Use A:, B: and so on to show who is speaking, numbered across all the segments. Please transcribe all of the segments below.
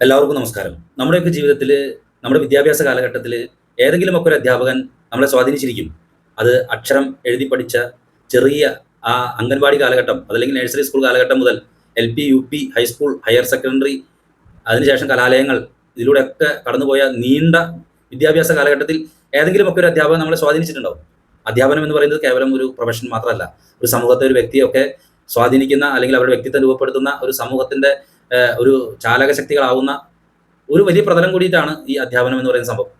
A: എല്ലാവർക്കും നമസ്കാരം. നമ്മുടെയൊക്കെ ജീവിതത്തിൽ നമ്മുടെ വിദ്യാഭ്യാസ കാലഘട്ടത്തിൽ ഏതെങ്കിലുമൊക്കെ ഒരു അധ്യാപകൻ നമ്മളെ സ്വാധീനിച്ചിരിക്കും. അത് അക്ഷരം എഴുതി പഠിച്ച ചെറിയ ആ അംഗൻവാടി കാലഘട്ടം അതല്ലെങ്കിൽ നഴ്സറി സ്കൂൾ കാലഘട്ടം മുതൽ L P U P high school higher secondary അതിനുശേഷം കലാലയങ്ങൾ ഇതിലൂടെയൊക്കെ കടന്നുപോയ നീണ്ട വിദ്യാഭ്യാസ കാലഘട്ടത്തിൽ ഏതെങ്കിലുമൊക്കെ ഒരു അധ്യാപകൻ നമ്മളെ സ്വാധീനിച്ചിട്ടുണ്ടാവും. അധ്യാപനം എന്ന് പറയുന്നത് കേവലം ഒരു പ്രൊഫഷൻ മാത്രമല്ല. ഒരു സമൂഹത്തെ ഒരു വ്യക്തിയൊക്കെ സ്വാധീനിക്കുന്ന അല്ലെങ്കിൽ അവരുടെ വ്യക്തിത്വം രൂപപ്പെടുത്തുന്ന ഒരു സമൂഹത്തിന്റെ ഒരു ചാലക ശക്തികളാവുന്ന ഒരു വലിയ പ്രതലം കൂടിയിട്ടാണ് ഈ അധ്യാപനം എന്ന് പറയുന്ന സംഭവം.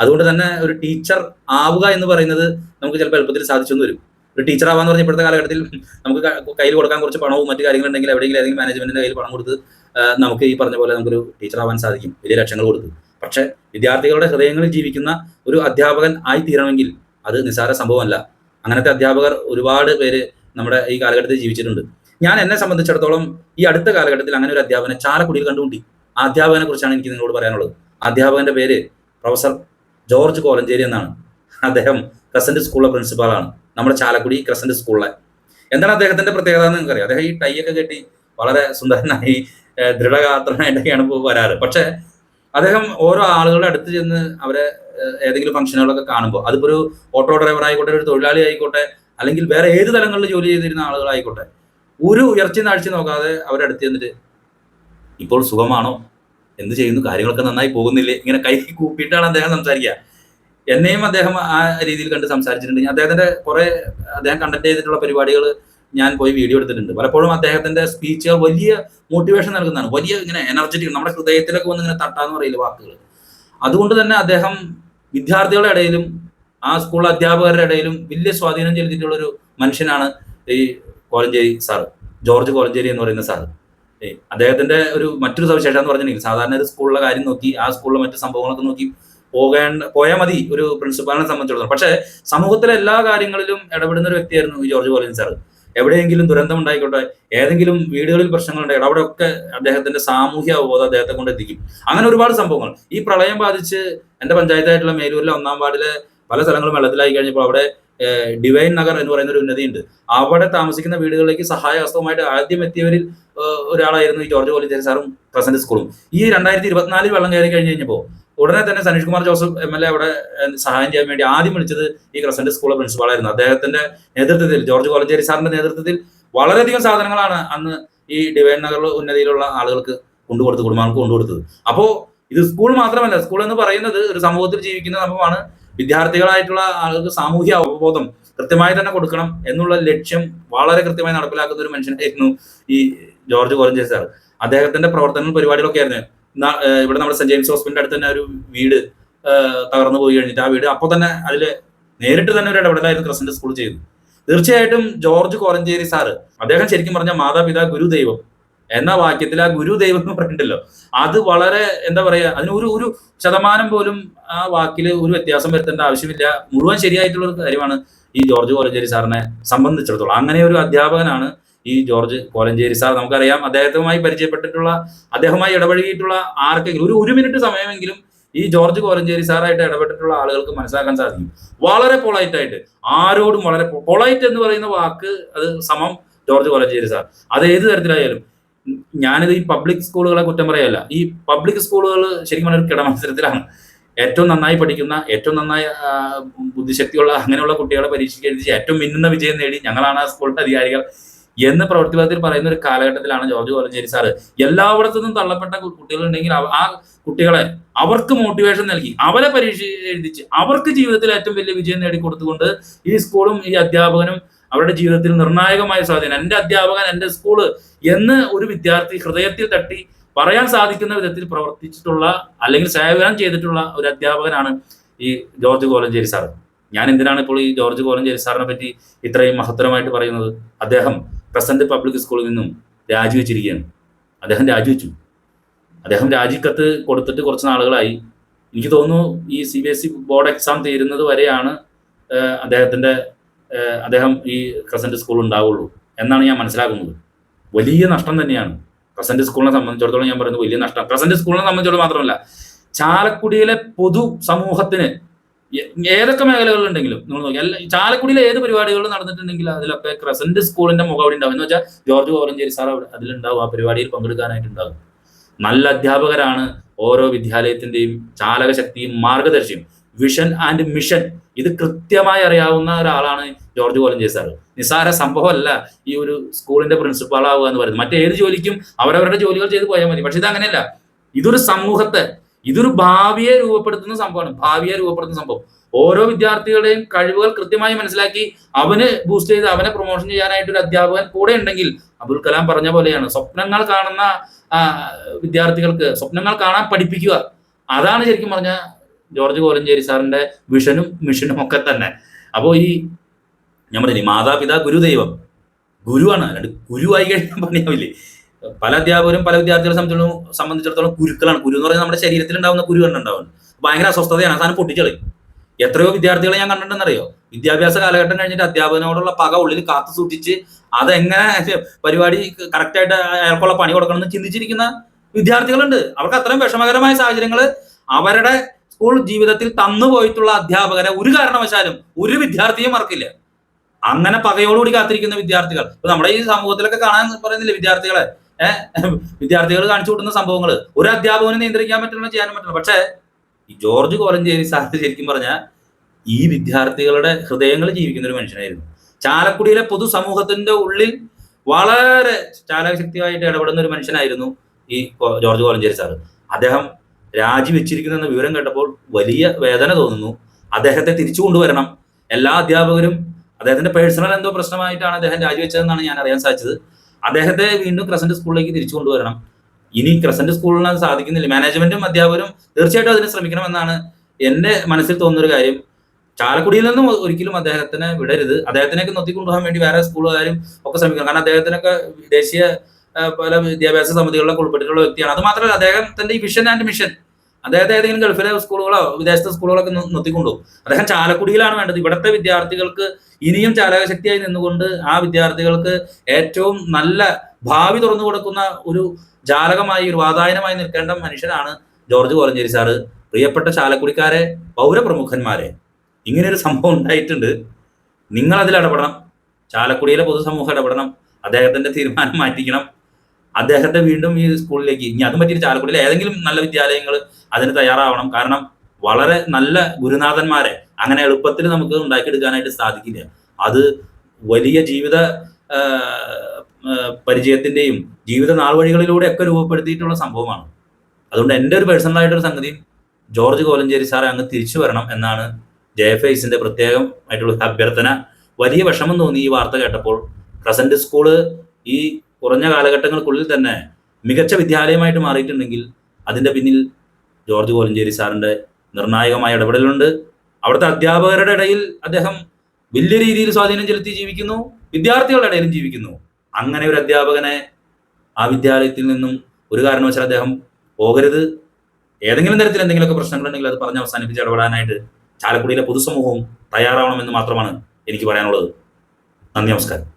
A: അതുകൊണ്ട് തന്നെ ഒരു ടീച്ചർ ആവുക എന്ന് പറയുന്നത് നമുക്ക് ചിലപ്പോൾ എളുപ്പത്തിൽ സാധിച്ചെന്ന് വരും. ഒരു ടീച്ചർ ആവാന്ന് പറഞ്ഞ ഇപ്പോഴത്തെ കാലഘട്ടത്തിൽ നമുക്ക് കയ്യിൽ കൊടുക്കാൻ കുറച്ച് പണവും മറ്റു കാര്യങ്ങളുണ്ടെങ്കിൽ എവിടെയെങ്കിലും ഏതെങ്കിലും മാനേജ്മെന്റിന്റെ കയ്യിൽ പണം കൊടുത്ത് നമുക്ക് ഈ പറഞ്ഞ പോലെ നമുക്കൊരു ടീച്ചർ ആവാൻ സാധിക്കും. വലിയ ലക്ഷങ്ങൾ കൊടുത്ത്. പക്ഷെ വിദ്യാർത്ഥികളുടെ ഹൃദയങ്ങളിൽ ജീവിക്കുന്ന ഒരു അധ്യാപകൻ ആയി തീരണമെങ്കിൽ അത് നിസ്സാര സംഭവമല്ല. അങ്ങനത്തെ അധ്യാപകർ ഒരുപാട് പേര് നമ്മുടെ ഈ കാലഘട്ടത്തിൽ ജീവിച്ചിട്ടുണ്ട്. ഞാൻ എന്നെ സംബന്ധിച്ചിടത്തോളം ഈ അടുത്ത കാലഘട്ടത്തിൽ അങ്ങനെ ഒരു അധ്യാപകനെ ചാലക്കുടിയിൽ കണ്ടുമുട്ടി. ആ അധ്യാപകനെ കുറിച്ചാണ് എനിക്ക് നിങ്ങളോട് പറയാനുള്ളത്. അധ്യാപകന്റെ പേര് പ്രൊഫസർ ജോർജ് കോലഞ്ചേരി എന്നാണ്. അദ്ദേഹം ക്രസന്റ് സ്കൂളിലെ പ്രിൻസിപ്പാളാണ് നമ്മുടെ ചാലക്കുടി ക്രസന്റ് സ്കൂളിലെ എന്താണ് അദ്ദേഹത്തിന്റെ പ്രത്യേകത എന്ന് നിങ്ങൾക്കറിയാം? അദ്ദേഹം ഈ ടൈ ഒക്കെ കെട്ടി വളരെ സുന്ദരനായി ദൃഢഗാത്രനായിട്ടൊക്കെയാണ് ഇപ്പോൾ വരാറ്. പക്ഷെ അദ്ദേഹം ഓരോ ആളുകളുടെ അടുത്ത് ചെന്ന് അവരെ ഏതെങ്കിലും ഫംഗ്ഷനുകളൊക്കെ കാണുമ്പോൾ അതിപ്പോ ഒരു ഓട്ടോ ഡ്രൈവർ ആയിക്കോട്ടെ ഒരു തൊഴിലാളി ആയിക്കോട്ടെ അല്ലെങ്കിൽ വേറെ ഏത് തലങ്ങളിൽ ജോലി ചെയ്തിരുന്ന ആളുകളായിക്കോട്ടെ ഒരു ഉയർച്ച താഴ്ച നോക്കാതെ അവരടുത്ത് ചെന്നിട്ട് ഇപ്പോൾ സുഖമാണോ? എന്ത് ചെയ്യുന്നു? കാര്യങ്ങളൊക്കെ നന്നായി പോകുന്നില്ലേ? ഇങ്ങനെ കൈ കൂപ്പിയിട്ടാണ് അദ്ദേഹം സംസാരിക്കുക. എന്നെയും അദ്ദേഹം ആ രീതിയിൽ കണ്ട് സംസാരിച്ചിട്ടുണ്ട്. അദ്ദേഹത്തിന്റെ കുറെ അദ്ദേഹം കണ്ടക്ട് ചെയ്തിട്ടുള്ള പരിപാടികൾ ഞാൻ പോയി വീഡിയോ എടുത്തിട്ടുണ്ട്. പലപ്പോഴും അദ്ദേഹത്തിന്റെ സ്പീച്ചുകൾ വലിയ മോട്ടിവേഷൻ നൽകുന്നതാണ്. വലിയ ഇങ്ങനെ എനർജറ്റിക് നമ്മുടെ ഹൃദയത്തിലൊക്കെ വന്ന് ഇങ്ങനെ തട്ടാന്ന് പറയില്ല വാക്കുകൾ. അതുകൊണ്ട് തന്നെ അദ്ദേഹം വിദ്യാർത്ഥികളുടെ ഇടയിലും ആ സ്കൂൾ അധ്യാപകരുടെ ഇടയിലും വലിയ സ്വാധീനം ചെലുത്തിയിട്ടുള്ള ഒരു മനുഷ്യനാണ് ഈ കോലഞ്ചേരി സാറ് ജോർജ് കോലഞ്ചേരി എന്ന് പറയുന്ന സാറ് അദ്ദേഹത്തിന്റെ ഒരു മറ്റൊരു സവിശേഷം എന്ന് പറഞ്ഞിട്ടുണ്ടെങ്കിൽ സാധാരണ ഒരു സ്കൂളിലെ കാര്യം നോക്കി ആ സ്കൂളിലെ മറ്റു സംഭവങ്ങളൊക്കെ നോക്കി പോകേണ്ട പോയാൽ മതി ഒരു പ്രിൻസിപ്പാളിനെ സംബന്ധിച്ചിടത്തോളം. പക്ഷേ സമൂഹത്തിലെ എല്ലാ കാര്യങ്ങളിലും ഇടപെടുന്ന ഒരു വ്യക്തിയായിരുന്നു ഈ ജോർജ് കോലഞ്ചേരി സാറ് എവിടെയെങ്കിലും ദുരന്തം ഉണ്ടായിക്കോട്ടെ ഏതെങ്കിലും വീടുകളിൽ പ്രശ്നങ്ങൾ ഉണ്ടായിക്കോട്ടെ അവിടെയൊക്കെ അദ്ദേഹത്തിന്റെ സാമൂഹ്യ അവബോധം അദ്ദേഹത്തെ കൊണ്ട് എത്തിക്കും. അങ്ങനെ ഒരുപാട് സംഭവങ്ങൾ. ഈ പ്രളയം ബാധിച്ച് എന്റെ പഞ്ചായത്തായിട്ടുള്ള മേലൂരിലെ ഒന്നാം വാർഡിലെ പല സ്ഥലങ്ങളും വെള്ളത്തിലായി കഴിഞ്ഞപ്പോൾ അവിടെ ഡിവൈൻ നഗർ എന്ന് പറയുന്ന ഒരു ഉന്നതിയുണ്ട്. അവിടെ താമസിക്കുന്ന വീടുകളിലേക്ക് സഹായ ഹസ്തവുമായിട്ട് ആദ്യം എത്തിയവരിൽ ഒരാളായിരുന്നു ഈ ജോർജ് കോലിഞ്ചേരി സാറും പ്രസന്റ് സ്കൂളും. ഈ രണ്ടായിരത്തി ഇരുപത്തിനാലിൽ വെള്ളം കയറി കഴിഞ്ഞ് കഴിഞ്ഞപ്പോൾ ഉടനെ തന്നെ Saneesh Kumar Joseph M L A അവിടെ സഹായം ചെയ്യാൻ വേണ്ടി ആദ്യം വിളിച്ചത് ഈ ക്രസന്റ് സ്കൂളിലെ പ്രിൻസിപ്പാളായിരുന്നു. അദ്ദേഹത്തിന്റെ നേതൃത്വത്തിൽ ജോർജ് കോലഞ്ചേരി സാറിന്റെ നേതൃത്വത്തിൽ വളരെയധികം സാധനങ്ങളാണ് അന്ന് ഈ ഡിവൈൻ നഗർ ഉന്നതിയിലുള്ള ആളുകൾക്ക് കൊണ്ടുകൊടുത്ത് കുടുംബങ്ങൾക്ക് കൊണ്ടുകൊടുത്തത്. അപ്പോൾ ഇത് സ്കൂൾ മാത്രമല്ല സ്കൂൾ എന്ന് പറയുന്നത് ഒരു സമൂഹത്തിൽ ജീവിക്കുന്ന സംഭവമാണ്. വിദ്യാർത്ഥികളായിട്ടുള്ള ആളുകൾക്ക് സാമൂഹ്യ അവബോധം കൃത്യമായി തന്നെ കൊടുക്കണം എന്നുള്ള ലക്ഷ്യം വളരെ കൃത്യമായി നടപ്പിലാക്കുന്ന ഒരു മനുഷ്യനായിരുന്നു ഈ ജോർജ് കോലഞ്ചേരി സാർ അദ്ദേഹത്തിന്റെ പ്രവർത്തനങ്ങൾ പരിപാടികളൊക്കെ ആയിരുന്നു. ഇവിടെ നമ്മുടെ സെന്റ് ജെയിംസ് ഹോസ്പിറ്റലിന്റെ അടുത്ത് തന്നെ ഒരു വീട് തകർന്നു പോയി കഴിഞ്ഞിട്ട് ആ വീട് അപ്പോൾ തന്നെ അതിൽ നേരിട്ട് തന്നെ ഒരു ഇടപെടലായിരുന്നു ക്രസന്റ് സ്കൂൾ ചെയ്തു തീർച്ചയായിട്ടും ജോർജ് കോലഞ്ചേരി സാറ് അദ്ദേഹം ശരിക്കും പറഞ്ഞ മാതാപിതാ ഗുരുദൈവം. എന്ന വാക്യത്തിൽ ആ ഗുരുദൈവം എന്ന് പറഞ്ഞിട്ടുണ്ടല്ലോ. അത് വളരെ എന്താ പറയാ അതിന് ഒരു ഒരു ശതമാനം പോലും ആ വാക്കിൽ ഒരു വ്യത്യാസം വരുത്തേണ്ട ആവശ്യമില്ല. മുഴുവൻ ശരിയായിട്ടുള്ള ഒരു കാര്യമാണ് ഈ ജോർജ് കോലഞ്ചേരി സാറിനെ സംബന്ധിച്ചിടത്തോളം. അങ്ങനെ ഒരു അധ്യാപകനാണ് ഈ ജോർജ് കോലഞ്ചേരി സാർ. നമുക്കറിയാം അദ്ദേഹവുമായി പരിചയപ്പെട്ടിട്ടുള്ള അദ്ദേഹവുമായി ഇടപഴകിയിട്ടുള്ള ആർക്കെങ്കിലും ഒരു ഒരു മിനിറ്റ് സമയമെങ്കിലും ഈ ജോർജ് കോലഞ്ചേരി സാറായിട്ട് ഇടപെട്ടിട്ടുള്ള ആളുകൾക്ക് മനസ്സിലാക്കാൻ സാധിക്കും. വളരെ പൊളൈറ്റ് ആയിട്ട് ആരോടും വളരെ പൊളൈറ്റ് എന്ന് പറയുന്ന വാക്ക് അത് സമം ജോർജ് കോലഞ്ചേരി സാർ. അത് ഏത് തരത്തിലായാലും ഞാനിത് ഈ പബ്ലിക് സ്കൂളുകളെ കുറ്റം പറയല്ല. ഈ പബ്ലിക് സ്കൂളുകൾ ശരിക്കും പറഞ്ഞ ഒരു കിടമത്സരത്തിലാണ്. ഏറ്റവും നന്നായി പഠിക്കുന്ന ഏറ്റവും നന്നായി ബുദ്ധിശക്തിയുള്ള അങ്ങനെയുള്ള കുട്ടികളെ പരീക്ഷയ്ക്ക് എഴുതി ഏറ്റവും മിന്നുന്ന വിജയം നേടി ഞങ്ങളാണ് ആ സ്കൂളിന്റെ അധികാരികൾ എന്ന് പ്രവൃത്തിപഥത്തിൽ പറയുന്ന ഒരു കാലഘട്ടത്തിലാണ് ജോർജ് കോലഞ്ചേരി സാറ്. എല്ലായിടത്തു നിന്നും തള്ളപ്പെട്ട കുട്ടികളുണ്ടെങ്കിൽ ആ കുട്ടികളെ അവർക്ക് മോട്ടിവേഷൻ നൽകി അവരെ പരീക്ഷ എഴുതിച്ച് അവർക്ക് ജീവിതത്തിൽ ഏറ്റവും വലിയ വിജയം നേടിക്കൊടുത്തുകൊണ്ട് ഈ സ്കൂളും ഈ അധ്യാപകനും അവരുടെ ജീവിതത്തിൽ നിർണായകമായ സ്വാധീനം എന്റെ അധ്യാപകൻ എന്റെ സ്കൂൾ എന്ന് ഒരു വിദ്യാർത്ഥി ഹൃദയത്തിൽ തട്ടി പറയാൻ സാധിക്കുന്ന വിധത്തിൽ പ്രവർത്തിച്ചിട്ടുള്ള അല്ലെങ്കിൽ സേവനം ചെയ്തിട്ടുള്ള ഒരു അധ്യാപകനാണ് ഈ ജോർജ് കോലഞ്ചേരി സാർ ഞാൻ എന്തിനാണ് ഇപ്പോൾ ഈ ജോർജ് കോലഞ്ചേരി സാറിനെ പറ്റി ഇത്രയും മഹത്തരമായിട്ട് പറയുന്നത്? അദ്ദേഹം പ്രസന്റ് പബ്ലിക് സ്കൂളിൽ നിന്നും രാജിവെച്ചിരിക്കുകയാണ്. അദ്ദേഹം രാജിവെച്ചു. അദ്ദേഹം രാജിക്കത്ത് കൊടുത്തിട്ട് കുറച്ച് നാളുകളായി. എനിക്ക് തോന്നുന്നു ഈ C B S E board exam തീരുന്നത് വരെയാണ് അദ്ദേഹത്തിന്റെ അദ്ദേഹം ഈ ക്രസന്റ് സ്കൂൾ ഉണ്ടാവുള്ളൂ എന്നാണ് ഞാൻ മനസ്സിലാക്കുന്നത്. വലിയ നഷ്ടം തന്നെയാണ്. പ്രസന്റ് സ്കൂളിനെ സംബന്ധിച്ചിടത്തോളം ഞാൻ പറയുന്നത് വലിയ നഷ്ടം. പ്രസന്റ് സ്കൂളിനെ സംബന്ധിച്ചിടത്തോളം മാത്രമല്ല ചാലക്കുടിയിലെ പൊതു സമൂഹത്തിന് ഏതൊക്കെ മേഖലകളുണ്ടെങ്കിലും നിങ്ങൾ നോക്കി എല്ലാ ചാലക്കുടിയിലെ ഏത് പരിപാടികൾ നടന്നിട്ടുണ്ടെങ്കിൽ അതിലൊക്കെ ക്രസന്റ് സ്കൂളിന്റെ മുഖം അവിടെ ഉണ്ടാവും. എന്ന് വെച്ചാൽ ജോർജ് കോറഞ്ചേരി സാർ അവിടെ അതിലുണ്ടാവും ആ പരിപാടിയിൽ പങ്കെടുക്കാനായിട്ടുണ്ടാവും. നല്ല അധ്യാപകരാണ് ഓരോ വിദ്യാലയത്തിന്റെയും ചാലകശക്തിയും മാർഗദർശിയും. വിഷൻ ആൻഡ് മിഷൻ ഇത് കൃത്യമായി അറിയാവുന്ന ഒരാളാണ് ജോർജ് കോലഞ്ചേരി സാർ നിസ്സാര സംഭവമല്ല ഈ ഒരു സ്കൂളിന്റെ പ്രിൻസിപ്പാളാവുക എന്ന് പറയുന്നത്. മറ്റേത് ജോലിക്കും അവരവരുടെ ജോലികൾ ചെയ്ത് പോയാൽ മതി. പക്ഷെ ഇത് അങ്ങനെയല്ല. ഇതൊരു സമൂഹത്തെ ഇതൊരു ഭാവിയെ രൂപപ്പെടുത്തുന്ന സംഭവമാണ്. ഭാവിയെ രൂപപ്പെടുത്തുന്ന സംഭവം. ഓരോ വിദ്യാർത്ഥികളുടെയും കഴിവുകൾ കൃത്യമായി മനസ്സിലാക്കി അവന് ബൂസ്റ്റ് ചെയ്ത് അവനെ പ്രൊമോഷൻ ചെയ്യാനായിട്ട് ഒരു അധ്യാപകൻ കൂടെ ഉണ്ടെങ്കിൽ അബുൽ കലാം പറഞ്ഞ പോലെയാണ്. സ്വപ്നങ്ങൾ കാണുന്ന വിദ്യാർത്ഥികൾക്ക് സ്വപ്നങ്ങൾ കാണാൻ പഠിപ്പിക്കുക. അതാണ് ശരിക്കും പറഞ്ഞ ജോർജ് കോലഞ്ചേരി സാറിന്റെ വിഷനും മിഷനും ഒക്കെ തന്നെ. അപ്പോൾ ഈ ഞാൻ പറഞ്ഞില്ലേ മാതാപിതാ ഗുരുദൈവം. ഗുരുവാണ് അല്ലാണ്ട് ഗുരുവായി കഴിഞ്ഞാൽ പണിയാവില്ലേ? പല അധ്യാപകരും പല വിദ്യാർത്ഥികളെ സംബന്ധിച്ചിടത്തോളം സംബന്ധിച്ചിടത്തോളം ഗുരുക്കളാണ്. ഗുരു എന്ന് പറയുന്നത് നമ്മുടെ ശരീരത്തിൽ ഉണ്ടാവുന്ന ഗുരു തന്നെ ഉണ്ടാവുന്നത് ഭയങ്കര അസ്വസ്ഥതയാണ്. അവസാനം പൊട്ടിച്ചളി. എത്രയോ വിദ്യാർത്ഥികളെ ഞാൻ കണ്ടിട്ടുണ്ടെന്നറിയോ? വിദ്യാഭ്യാസ കാലഘട്ടം കഴിഞ്ഞിട്ട് അധ്യാപകനോടുള്ള പക ഉള്ളിൽ കാത്തു സൂക്ഷിച്ച് അതെങ്ങനെ പരിപാടി കറക്റ്റായിട്ട് അയാൾക്കുള്ള പണി കൊടുക്കണം എന്ന് ചിന്തിച്ചിരിക്കുന്ന വിദ്യാർത്ഥികളുണ്ട്. അവർക്ക് അത്രയും വിഷമകരമായ സാഹചര്യങ്ങൾ അവരുടെ സ്കൂൾ ജീവിതത്തിൽ തന്നുപോയിട്ടുള്ള അധ്യാപകരെ ഒരു കാരണവശാലും ഒരു വിദ്യാർത്ഥിയും മറക്കില്ല. അങ്ങനെ പകയോടുകൂടി കാത്തിരിക്കുന്ന വിദ്യാർത്ഥികൾ. ഇപ്പൊ നമ്മുടെ ഈ സമൂഹത്തിലൊക്കെ കാണാൻ പറയുന്നില്ല വിദ്യാർത്ഥികളെ? ഏഹ് വിദ്യാർത്ഥികൾ കാണിച്ചു കൂട്ടുന്ന സംഭവങ്ങൾ ഒരു അധ്യാപകനെ നിയന്ത്രിക്കാൻ പറ്റില്ല ചെയ്യാൻ പറ്റില്ല. പക്ഷേ ഈ ജോർജ് കോലഞ്ചേരി സാഹിത്യ ശരിക്കും പറഞ്ഞാൽ ഈ വിദ്യാർത്ഥികളുടെ ഹൃദയങ്ങൾ ജീവിക്കുന്ന ഒരു മനുഷ്യനായിരുന്നു. ചാലക്കുടിയിലെ പൊതുസമൂഹത്തിന്റെ ഉള്ളിൽ വളരെ ചാലകശക്തിയായിട്ട് ഇടപെടുന്ന ഒരു മനുഷ്യനായിരുന്നു ഈ ജോർജ് കോലഞ്ചേരി സാറ്. അദ്ദേഹം രാജിവെച്ചിരിക്കുന്നു എന്ന വിവരം കേട്ടപ്പോൾ വലിയ വേദന തോന്നുന്നു. അദ്ദേഹത്തെ തിരിച്ചു കൊണ്ടുവരണം. എല്ലാ അധ്യാപകരും അദ്ദേഹത്തിന്റെ പേഴ്സണൽ എന്തോ പ്രശ്നമായിട്ടാണ് അദ്ദേഹം രാജിവെച്ചതെന്നാണ് ഞാൻ അറിയാൻ സാധിച്ചത്. അദ്ദേഹത്തെ വീണ്ടും ക്രസന്റ് സ്കൂളിലേക്ക് തിരിച്ചു കൊണ്ടുവരണം. ഇനി ക്രസന്റ് സ്കൂളിന് സാധിക്കുന്നില്ല. മാനേജ്മെന്റും അധ്യാപകരും തീർച്ചയായിട്ടും അതിന് ശ്രമിക്കണമെന്നാണ് എന്റെ മനസ്സിൽ തോന്നുന്ന ഒരു കാര്യം. ചാലക്കുടിയിൽ നിന്നും ഒരിക്കലും അദ്ദേഹത്തിനെ വിടരുത്. അദ്ദേഹത്തിനൊക്കെ കൊണ്ടുപോകാൻ വേണ്ടി വേറെ സ്കൂളുകാരും ഒക്കെ ശ്രമിക്കണം. കാരണം അദ്ദേഹത്തിനൊക്കെ ദേശീയ പല വിദ്യാഭ്യാസ സമിതികളിലൊക്കെ ഉൾപ്പെട്ടിട്ടുള്ള വ്യക്തിയാണ്. അത് മാത്രമല്ല അദ്ദേഹത്തിന്റെ ഈ വിഷൻ ആൻഡ് മിഷൻ അദ്ദേഹത്തെ ഏതെങ്കിലും ഗൾഫിലെ സ്കൂളുകളോ വിദേശത്തെ സ്കൂളുകളൊക്കെ നിർത്തിക്കൊണ്ടു അദ്ദേഹം ചാലക്കുടിയിലാണ് വേണ്ടത്. ഇവിടുത്തെ വിദ്യാർത്ഥികൾക്ക് ഇനിയും ചാലകശക്തിയായി നിന്നുകൊണ്ട് ആ വിദ്യാർത്ഥികൾക്ക് ഏറ്റവും നല്ല ഭാവി തുറന്നു കൊടുക്കുന്ന ഒരു ജാലകമായി ഒരു വാതായനമായി നിൽക്കേണ്ട മനുഷ്യനാണ് ജോർജ് കോലഞ്ചേരി സാറ്. പ്രിയപ്പെട്ട ചാലക്കുടിക്കാരെ പൗരപ്രമുഖന്മാരെ ഇങ്ങനെ ഒരു സംഭവം ഉണ്ടായിട്ടുണ്ട്. നിങ്ങൾ അതിൽ ഇടപെടണം. ചാലക്കുടിയിലെ പൊതുസമൂഹം ഇടപെടണം. അദ്ദേഹത്തിന്റെ തീരുമാനം മാറ്റിക്കണം. അദ്ദേഹത്തെ വീണ്ടും ഈ സ്കൂളിലേക്ക് ഇനി അതും പറ്റിയിട്ട് ചാലക്കുടിയിൽ ഏതെങ്കിലും നല്ല വിദ്യാലയങ്ങൾ അതിന് തയ്യാറാവണം. കാരണം വളരെ നല്ല ഗുരുനാഥന്മാരെ അങ്ങനെ എളുപ്പത്തിൽ നമുക്ക് ഉണ്ടാക്കിയെടുക്കാനായിട്ട് സാധിക്കില്ല. അത് വലിയ ജീവിത പരിചയത്തിന്റെയും ജീവിത നാൾവഴികളിലൂടെ ഒക്കെ രൂപപ്പെടുത്തിയിട്ടുള്ള സംഭവമാണ്. അതുകൊണ്ട് എന്റെ ഒരു പേഴ്സണൽ ആയിട്ടൊരു സംഗതി ജോർജ് കോലഞ്ചേരി സാറെ അങ്ങ് തിരിച്ചു വരണം എന്നാണ് ജെ എഫ് ഐസിന്റെ പ്രത്യേകം ആയിട്ടുള്ള അഭ്യർത്ഥന. വലിയ വിഷമം തോന്നി ഈ വാർത്ത കേട്ടപ്പോൾ. പ്രസന്റ് സ്കൂൾ ഈ കുറഞ്ഞ കാലഘട്ടങ്ങൾക്കുള്ളിൽ തന്നെ മികച്ച വിദ്യാലയമായിട്ട് മാറിയിട്ടുണ്ടെങ്കിൽ അതിന്റെ പിന്നിൽ ജോർജ് കോലഞ്ചേരി സാറിന്റെ നിർണായകമായ ഇടപെടലുണ്ട്. അവിടുത്തെ അധ്യാപകരുടെ ഇടയിൽ അദ്ദേഹം വലിയ രീതിയിൽ സ്വാധീനം ചെലുത്തി ജീവിക്കുന്നു. വിദ്യാർത്ഥികളുടെ ഇടയിലും ജീവിക്കുന്നു. അങ്ങനെ ഒരു അധ്യാപകനെ ആ വിദ്യാലയത്തിൽ നിന്നും ഒരു കാരണവശാൽ അദ്ദേഹം പോകരുത്. ഏതെങ്കിലും തരത്തിൽ എന്തെങ്കിലുമൊക്കെ പ്രശ്നങ്ങളുണ്ടെങ്കിൽ അത് പറഞ്ഞ് അവസാനിപ്പിച്ച് ഇടപെടാനായിട്ട് ചാലക്കുടിയിലെ പൊതുസമൂഹവും തയ്യാറാവണമെന്ന് മാത്രമാണ് എനിക്ക് പറയാനുള്ളത്. നന്ദി നമസ്കാരം.